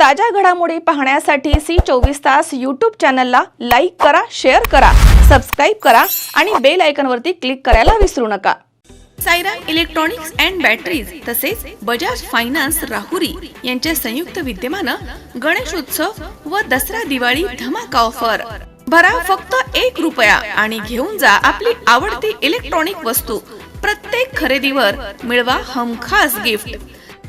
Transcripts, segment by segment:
ताज्या घडामोडी पाहण्यासाठी सी चोवीस तास यूट्यूब चॅनलला लाईक करा शेअर करा सबस्क्राईब करा आणि बेल आयकॉनवरती क्लिक करायला विसरू नका. सायरा इलेक्ट्रॉनिक्स अँड बॅटरीज तसेच बजाज फायनान्स राहुरी यांच्या संयुक्त विद्यमानं गणेशोत्सव व दसरा दिवाळी धमाका ऑफर. भरा फक्त एक रुपया आणि घेऊन जा आपली आवडती इलेक्ट्रॉनिक वस्तू. प्रत्येक खरेदीवर मिळवा हमखास गिफ्ट.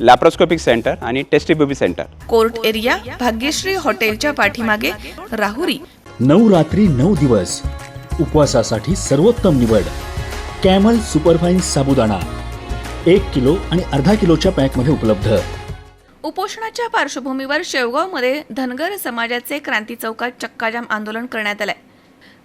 लॅप्रोस्कोपिक सेंटर आणि test tube baby centre court area Bhagyashree हॉटेलच्या पाठीमागे राहुरी. नऊ रात्री नऊ दिवस. उपवासासाठी सर्वोत्तम निवड. कॅमल सुपरफाईन साबुदाणा. एक किलो आणि अर्धा किलोच्या पॅकमध्ये उपलब्ध. उपोषणाच्या पार्श्वभूमीवर शेवगावमध्ये धनगर समाजाचे क्रांती चौकात चक्काजाम आंदोलन करण्यात आलंय.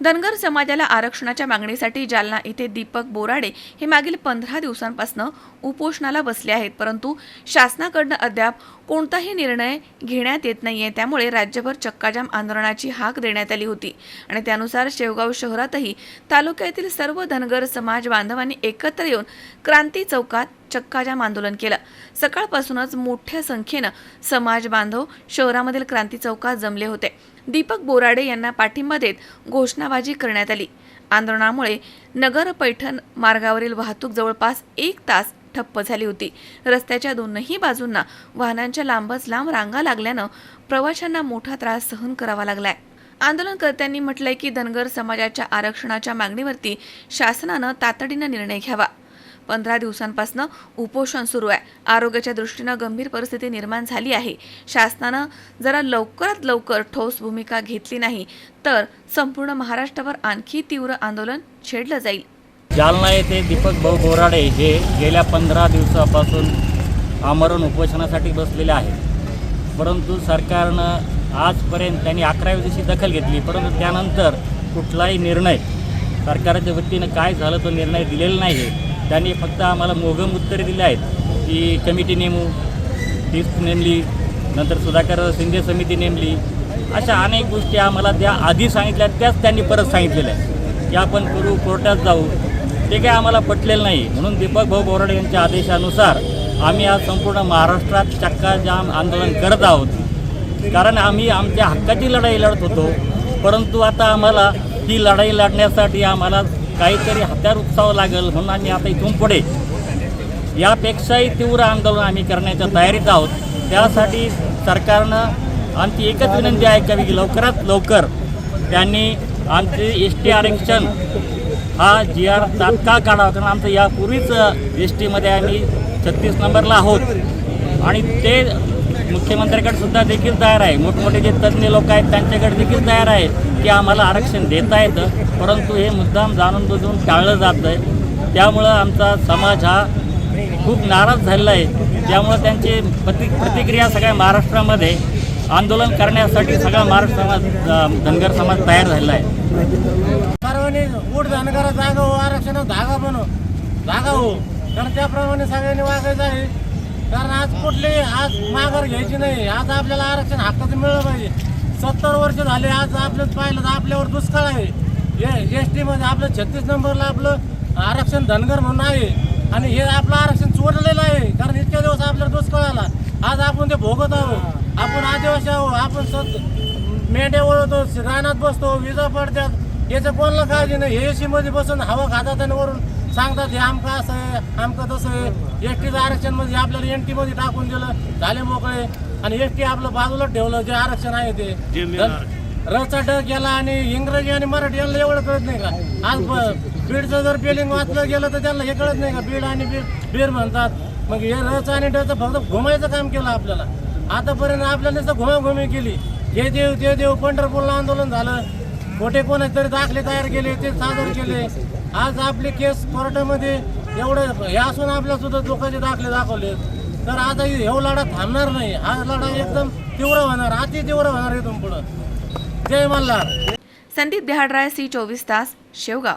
धनगर समाजाला आरक्षणाच्या मागणीसाठी जालना इथे दीपक बोराडे हे मागील पंधरा दिवसांपासून उपोषणाला बसले आहेत. परंतु शासनाकडनं अद्याप कोणताही निर्णय घेण्यात येत नाहीये. त्यामुळे राज्यभर चक्काजाम आंदोलनाची हाक देण्यात आली होती. आणि त्यानुसार शेवगाव शहरातही तालुक्यातील सर्व धनगर समाज बांधवांनी एकत्र येऊन क्रांती चौकात चक्काजाम आंदोलन केलं. सकाळपासूनच मोठ्या संख्येनं समाज बांधव शहरामधील क्रांती चौकात जमले होते. दीपक बोराडे यांना पाठिंबा देत घोषणाबाजी करण्यात आली. आंदोलनामुळे नगर पैठण मार्गावरील वाहतूक जवळपास एक तास ठप्प झाली होती. रस्त्याच्या दोनही बाजूंना वाहनांच्या लांबच लांब रांगा लागल्यानं प्रवाशांना मोठा त्रास सहन करावा लागलाय. आंदोलनकर्त्यांनी म्हटलंय की धनगर समाजाच्या आरक्षणाच्या मागणीवरती शासनानं तातडीनं निर्णय घ्यावा. पंधरा दिवसांपासून उपोषण सुरू आहे. आरोग्याच्या दृष्टीनं गंभीर परिस्थिती निर्माण झाली आहे. शासनानं जरा लवकरात लवकर ठोस भूमिका घेतली नाही तर संपूर्ण महाराष्ट्रावर आणखी तीव्र आंदोलन छेडलं जाईल. जालना येथे दीपक भाऊ बोराडे हे गेल्या पंधरा दिवसापासून आमरण उपोषणासाठी बसलेले आहेत. परंतु सरकारनं आजपर्यंत त्यांनी अकराव्या दिवशी दखल घेतली परंतु त्यानंतर कुठलाही निर्णय सरकारच्या वतीनं काय झालं तो निर्णय दिलेला नाही आहे त्यांनी फक्त आम्हाला मोघम उत्तरे दिले आहेत. की कमिटी नेमू तीच नेमली नंतर सुधाकर शिंदे समिती नेमली. अशा अनेक गोष्टी आम्हाला त्या आधी सांगितल्या त्याच त्यांनी परत सांगितलेल्या आहेत. की आपण करू कोर्टात जाऊ. ते काय आम्हाला पटलेलं नाही. म्हणून दीपक भाऊ बोराडे यांच्या आदेशानुसार आम्ही आज संपूर्ण महाराष्ट्रात चक्काजाम आंदोलन करत आहोत. कारण आम्ही आमच्या हक्काची लढाई लढत होतो. परंतु आता आम्हाला ही लढाई लढण्यासाठी आम्हाला काहीतरी हत्यार उपसावं लागेल म्हणून आम्ही आता इथून पुढे यापेक्षाही तीव्र आंदोलन आम्ही करण्याच्या तयारीत आहोत. त्यासाठी सरकारनं आमची एकच विनंती ऐकावी की लवकरात लवकर त्यांनी आमचे एस टी आरक्षण हा जी आर तात्काळ काढावा कारण आमचं यापूर्वीच एस टीमध्ये आम्ही छत्तीस नंबरला आहोत. आणि ते मुख्यमंत्र्याकडे सुद्धा देखील तयार आहे. मोठमोठे जे तज्ज्ञ लोक आहेत त्यांच्याकडे देखील तयार आहे की आम्हाला आरक्षण देता येतं. परंतु हे मुद्दाम जाणून बुजून टाळलं जातं आहे त्यामुळं आमचा समाज हा खूप नाराज झालेला आहे. त्यामुळं त्यांची प्रति प्रतिक्रिया सगळ्या महाराष्ट्रामध्ये आंदोलन करण्यासाठी सगळा महाराष्ट्र समाज धनगर समाज तयार झालेला आहे. सर्वांनी उठ धनगर जागा हो आरक्षण धागा बनव. जागा हो. कारण त्याप्रमाणे सगळ्यांनी वागायचं आहे. कारण आज कुठली आज माघार घ्यायची नाही. आज आपल्याला आरक्षण हक्काचं मिळलं पाहिजे. सत्तर वर्ष झाले आज आपलं पाहिलं तर आपल्यावर दुष्काळ आहे. एस टीमध्ये आपलं छत्तीस नंबरला आपलं आरक्षण धनगर म्हणून आहे. आणि हे आपलं आरक्षण चोरलेलं आहे. कारण इतक्या दिवस आपल्याला दुष्काळ आला. आज आपण ते भोगत आहोत. आपण आदिवासी आहोत. आपण सत मेंढ्या ओळखतो रानात बसतो विजा पडतात. याचं कोणाला काळजी नाही? ए एसी मध्ये बसून हवा खातात आणि वरून सांगतात हे आमका असं आहे आमका तसं आहे. एस टीचं आरक्षणमध्ये आपल्याला एन टी मध्ये टाकून दिलं झाले मोकळे. आणि एस टी आपलं बाजूला ठेवलं जे आरक्षण आहे ते. रचा ड केला आणि इंग्रजी आणि मराठी यांना एवढं कळत नाही का? आज बीडचं जर पेलिंग वाचलं गेलं तर त्यांना हे कळत नाही का? बीड आणि बीड बीड म्हणतात. मग हे रच आणि डचं फक्त घुमायचं काम केलं आपल्याला. आतापर्यंत आपल्याला नुसतं घुमाघुमी केली. हे देव ते देव पंढरपूरला आंदोलन झालं. खोटे कोणाचे तरी दाखले तयार केले ते सादर केले. आज आपले केस कोर्टामध्ये एवढं हे असून आपल्या सुद्धा लोकांचे दाखले दाखवले. तर आता हे लढा थांबणार नाही. हा लढा एकदम तीव्र होणार अति तीव्र होणार इथून पुढं. जय मल्हार. संदीप बिहाडराय सी चोवीस तास शेवगाव.